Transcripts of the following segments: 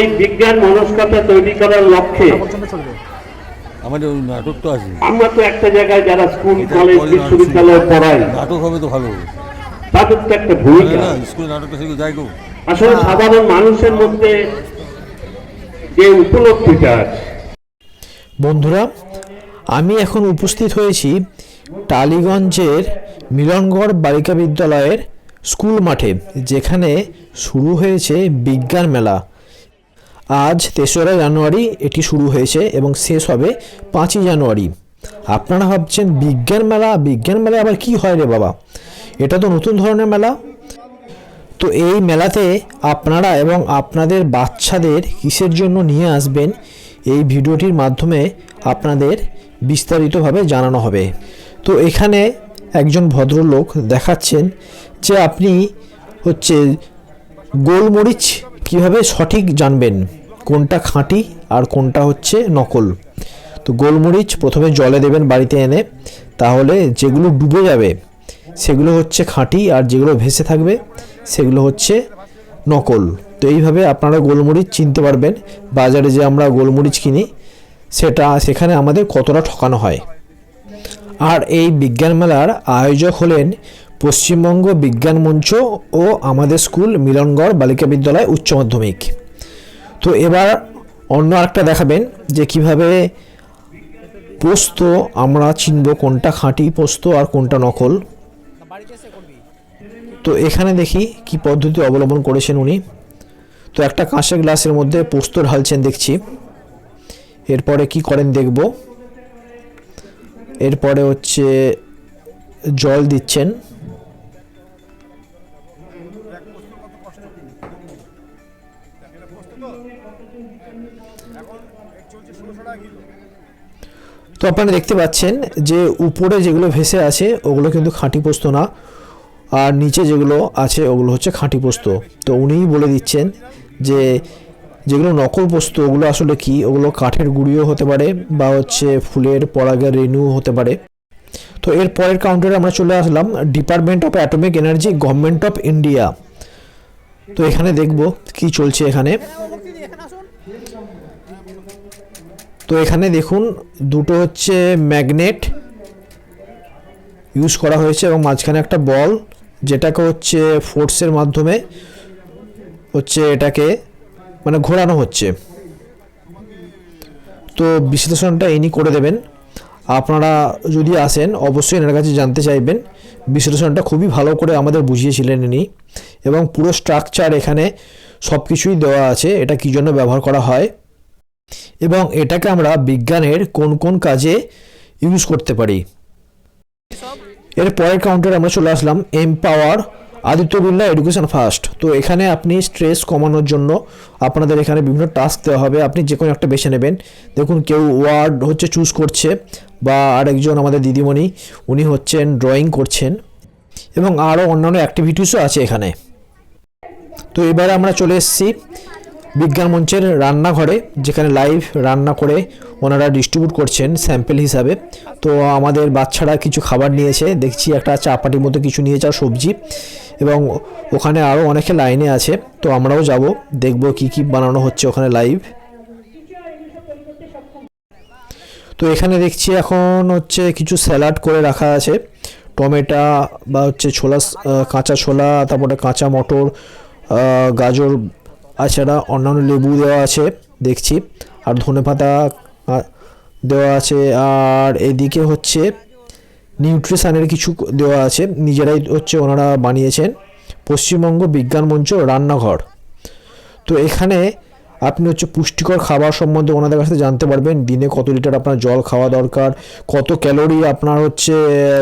এই বিজ্ঞান মনস্কতা তৈরি করার লক্ষ্যে আমাদের নাটক তো আছে। আমরা তো একটা জায়গায় যারা স্কুল কলেজ বিশ্ববিদ্যালয়ে পড়াই। নাটক হবে তো ভালো। তাদের তো একটা ভূমিকা। না স্কুলে নাটকটা সেগুলো যাই গো আসলে সাধারণ মানুষের মধ্যে যে উপলব্ধিটা আছে। বন্ধুরা আমি এখন উপস্থিত হয়েছি টালিগঞ্জের মিলনগড় বালিকা বিদ্যালয়ের স্কুল মাঠে যেখানে শুরু হয়েছে বিজ্ঞান মেলা। আজ তেসরা জানুয়ারি এটি শুরু হয়েছে এবং শেষ হবে পাঁচই জানুয়ারি। আপনারা ভাবছেন, বিজ্ঞান মেলা? বিজ্ঞান মেলা আবার কি হয় রে বাবা? এটা তো নতুন ধরনের মেলা। তো এই মেলাতে আপনারা এবং আপনাদের বাচ্চাদের কিসের জন্য নিয়ে আসবেন, এই ভিডিওটির মাধ্যমে আপনাদের বিস্তারিতভাবে জানানো হবে। তো এখানে একজন ভদ্রলোক দেখাচ্ছেন যে আপনি হচ্ছে গোলমরিচ কীভাবে সঠিক জানবেন? কোনটা খাঁটি আর কোনটা হচ্ছে নকল? তো গোলমরিচ প্রথমে জলে দেবেন বাড়িতে এনে, তাহলে যেগুলো ডুবে যাবে, সেগুলো হচ্ছে খাঁটি আর যেগুলো ভেসে থাকবে, সেগুলো হচ্ছে নকল। তো এইভাবে আপনারা গোলমরিচ চিনতে পারবেন, বাজারে যে আমরা গোলমরিচ কিনি, সেটা, সেখানে আমাদের কতটা ঠকানো হয়। আর এই বিজ্ঞান মেলার আয়োজক হলেন পশ্চিমবঙ্গ বিজ্ঞান মঞ্চ ও আমাদের স্কুল মিলনগড় বালিকা বিদ্যালয় উচ্চ মাধ্যমিক। তো এবার অন্য আরেকটা দেখাবেন যে কীভাবে পোস্ত আমরা চিনব, কোনটা খাঁটি পোস্ত আর কোনটা নকল। তো এখানে দেখি কি পদ্ধতি অবলম্বন করেছেন উনি। তো একটা কাঁচের গ্লাসের মধ্যে পোস্ত ঢালছেন দেখছি। এরপরে কি করেন দেখব। এরপরে হচ্ছে জল দিচ্ছেন। তো আপনারা দেখতে পাচ্ছেন যে উপরে যেগুলো ভেসে আছে, ওগুলো কিন্তু খাঁটি পোস্ত না। আর নিচে যেগুলো আছে, ওগুলো হচ্ছে খাঁটি পোস্ত। তো উনিই বলে দিচ্ছেন যে যেগুলো নকল পোস্ত, ওগুলো আসলে কি? ওগুলো কাঠের গুঁড়িও হতে পারে বা হচ্ছে ফুলের পরাগের রেণু হতে পারে। তো এর পরের কাউন্টারে আমরা চলে আসলাম department of atomic energy government of India তো এখানে দেখব কি চলছে এখানে। তো এখানে দেখুন, দুটো হচ্ছে ম্যাগনেট ইউজ করা হয়েছে এবং মাঝখানে একটা বল, যেটাকে হচ্ছে ফোর্সের মাধ্যমে হচ্ছে এটাকে মানে ঘোরানো হচ্ছে। তো বিশ্লেষণটা ইনি করে দেবেন। আপনারা যদি আসেন, অবশ্যই এনার কাছে জানতে চাইবেন। বিশ্লেষণটা খুবই ভালো করে আমাদের বুঝিয়েছিলেন ইনি। এবং পুরো স্ট্রাকচার এখানে সব কিছুই দেওয়া আছে, এটা কী জন্য ব্যবহার করা হয়। এবং এটাকে আমরা বিজ্ঞানের কোন কোন কাজে ইউজ করতে পারি। এর পরের কাউন্টারে আমরা চলে আসলাম empower Aditya Birla education first তো এখানে আপনি স্ট্রেস কমানোর জন্য আপনাদের এখানে বিভিন্ন টাস্ক দেওয়া হবে। আপনি যে কোনো একটা বেছে নেবেন। দেখুন, কেউ ওয়ার্ড হচ্ছে চুজ করছে বা আরেকজন আমাদের দিদিমণি, উনি হচ্ছেন ড্রয়িং করছেন এবং আরও অন্যান্য অ্যাক্টিভিটিসও আছে এখানে। তো এবারে আমরা চলে এসেছি বিজ্ঞান মঞ্চের রান্নাঘরে, যেখানে লাইভ রান্না করে ওনারা ডিস্ট্রিবিউট করছেন স্যাম্পেল হিসাবে। তো আমাদের বাচ্চারা কিছু খাবার নিয়েছে, দেখছি একটা চাপাটির মতো কিছু নিয়েছে আর সবজি, এবং ওখানে আরও অনেকে লাইনে আছে। তো আমরাও যাব, দেখব কি কি বানানো হচ্ছে ওখানে লাইভ তো এখানে দেখছি এখন হচ্ছে কিছু স্যালাড করে রাখা আছে। টমেটো বা হচ্ছে ছোলা কাঁচা ছোলা, তারপরে কাঁচা মটর গাজর এছাড়া অন্যান্য লেবু দেওয়া আছে, দেখছি। আর ধনে পাতা দেওয়া আছে। আর এদিকে হচ্ছে নিউট্রিশানের কিছু দেওয়া আছে, নিজেরাই হচ্ছে ওনারা বানিয়েছেন। পশ্চিমবঙ্গ বিজ্ঞান মঞ্চ রান্নাঘর। তো এখানে আপনি হচ্ছে পুষ্টিকর খাবার সম্বন্ধে ওনাদের কাছে জানতে পারবেন। দিনে কত লিটার আপনার জল খাওয়া দরকার, কত ক্যালোরি আপনার হচ্ছে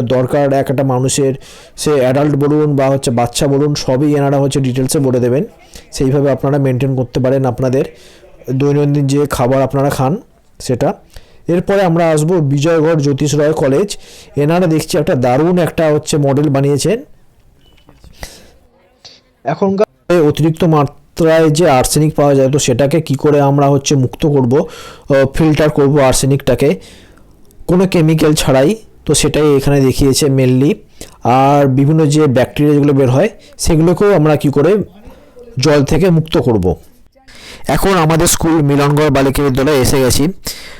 দরকার এক একটা মানুষের। সে অ্যাডাল্ট বলুন বা হচ্ছে বাচ্চা বলুন, সবই এনারা হচ্ছে ডিটেলসে বলে দেবেন। সেইভাবে আপনারা মেনটেন করতে পারেন আপনাদের। দৈনন্দিন যে খাবার আপনারা খান, সেটা। এরপরে আমরা আসব বিজয়গড় জ্যোতিষ রয় কলেজ এনারা দেখছি একটা দারুণ একটা হচ্ছে মডেল বানিয়েছেন। এখনকার অতিরিক্ত অতিরিক্ত মাত্রায় যে আর্সেনিক পাওয়া যায়, তো সেটাকে কি করে আমরা হচ্ছে মুক্ত করব ফিল্টার করব আর্সেনিকটাকে কোনো কেমিক্যাল ছাড়াই, তো সেটাই এখানে দেখিয়েছে মেনলি আর বিভিন্ন যে ব্যাকটেরিয়া যেগুলো বের হয়, সেগুলোকেও আমরা কি করে জল থেকে মুক্ত করব। এখন আমাদের স্কুল মিলনগড় বালিকা বিদ্যালয়ে এসে গেছি।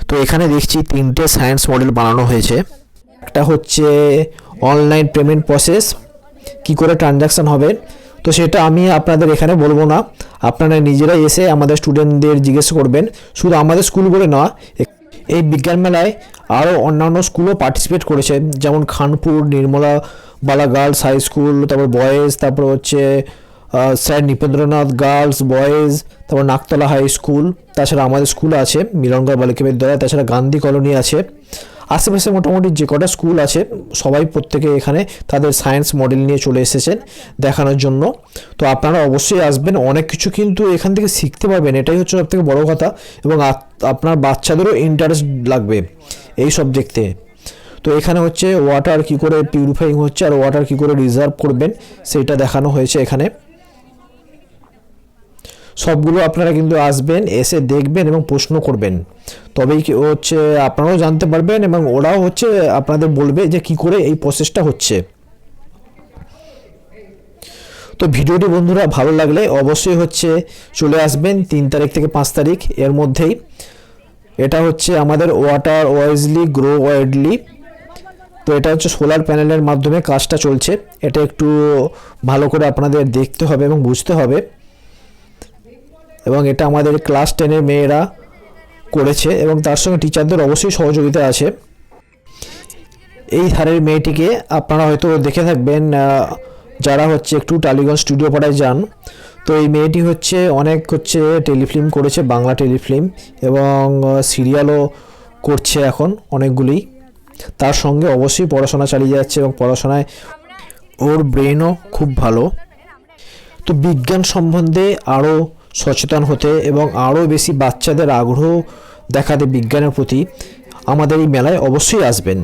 তো এখানে দেখছি তিনটে সায়েন্স মডেল বানানো হয়েছে। একটা হচ্ছে অনলাইন পেমেন্ট প্রসেস কি করে ট্রানজাকশন হবে? তো সেটা আমি আপনাদের এখানে বলব না। আপনারা নিজেরাই এসে আমাদের স্টুডেন্টদের জিজ্ঞেস করবেন। শুধু আমাদের স্কুল বলে না, এই বিজ্ঞান মেলায় আরও অন্যান্য স্কুলও পার্টিসিপেট করেছে। যেমন Khanpur, Nirmala Bala girls high school তারপর বয়েজ তারপর হচ্ছে স্যার নিপেন্দ্রনাথ গার্লস বয়েজ তারপর নাকতলা হাই স্কুল তাছাড়া আমাদের স্কুল আছে মিলনগড় বালিকা বিদ্যালয়, তাছাড়া গান্ধী কলোনি আছে। আশেপাশে মোটামুটি যে কটা স্কুল আছে, সবাই প্রত্যেকে এখানে তাদের সায়েন্স মডেল নিয়ে চলে এসেছেন দেখানোর জন্য। তো আপনারা অবশ্যই আসবেন, অনেক কিছু কিন্তু এখান থেকে শিখতে পারবেন, এটাই হচ্ছে সব থেকে বড়ো কথা এবং আপনার বাচ্চাদেরও ইন্টারেস্ট লাগবে এই সব দেখতে। তো এখানে হচ্ছে ওয়াটার কি করে পিউরিফাইং হচ্ছে আর ওয়াটার কি করে রিজার্ভ করবেন, সেটা দেখানো হয়েছে এখানে। সবগুলো আপনারা কিন্তু আসবেন, এসে দেখবেন এবং প্রশ্ন করবেন। তবেই কি হচ্ছে, আপনারাও জানতে পারবেন এবং ওরাও হচ্ছে আপনাদের বলবে যে কি করে এই প্রসেসটা হচ্ছে। তো ভিডিওটি বন্ধুরা ভালো লাগলে অবশ্যই হচ্ছে চলে আসবেন তিন তারিখ থেকে পাঁচ তারিখ এর মধ্যেই। এটা হচ্ছে আমাদের ওয়াটার ওয়াইজলি গ্রো ওয়াইডলি তো এটা হচ্ছে সোলার প্যানেলের মাধ্যমে কাজটা চলছে। এটা একটু ভালো করে আপনাদের দেখতে হবে এবং বুঝতে হবে। এবং এটা আমাদের ক্লাস টেনের মেয়েরা করেছে এবং তার সঙ্গে টিচারদের অবশ্যই সহযোগিতা আছে। এই ধারের মেয়েটিকে আপনারা হয়তো দেখে থাকবেন যারা হচ্ছে একটু টালিগঞ্জ স্টুডিও পাড়ায় যান। তো এই মেয়েটি হচ্ছে অনেক হচ্ছে টেলিফিল্ম করেছে, বাংলা টেলিফিল্ম এবং সিরিয়ালও করছে এখন অনেকগুলি। তার সঙ্গে অবশ্যই পড়াশোনা চালিয়ে যাচ্ছে এবং পড়াশোনায় ওর ব্রেনও খুব ভালো। তো বিজ্ঞান সম্বন্ধে আরও সচেতন হতে এবং আরও বেশি বাচ্চাদের আগ্রহ দেখাতে বিজ্ঞানের প্রতি আমাদের এই মেলায় অবশ্যই আসবেন।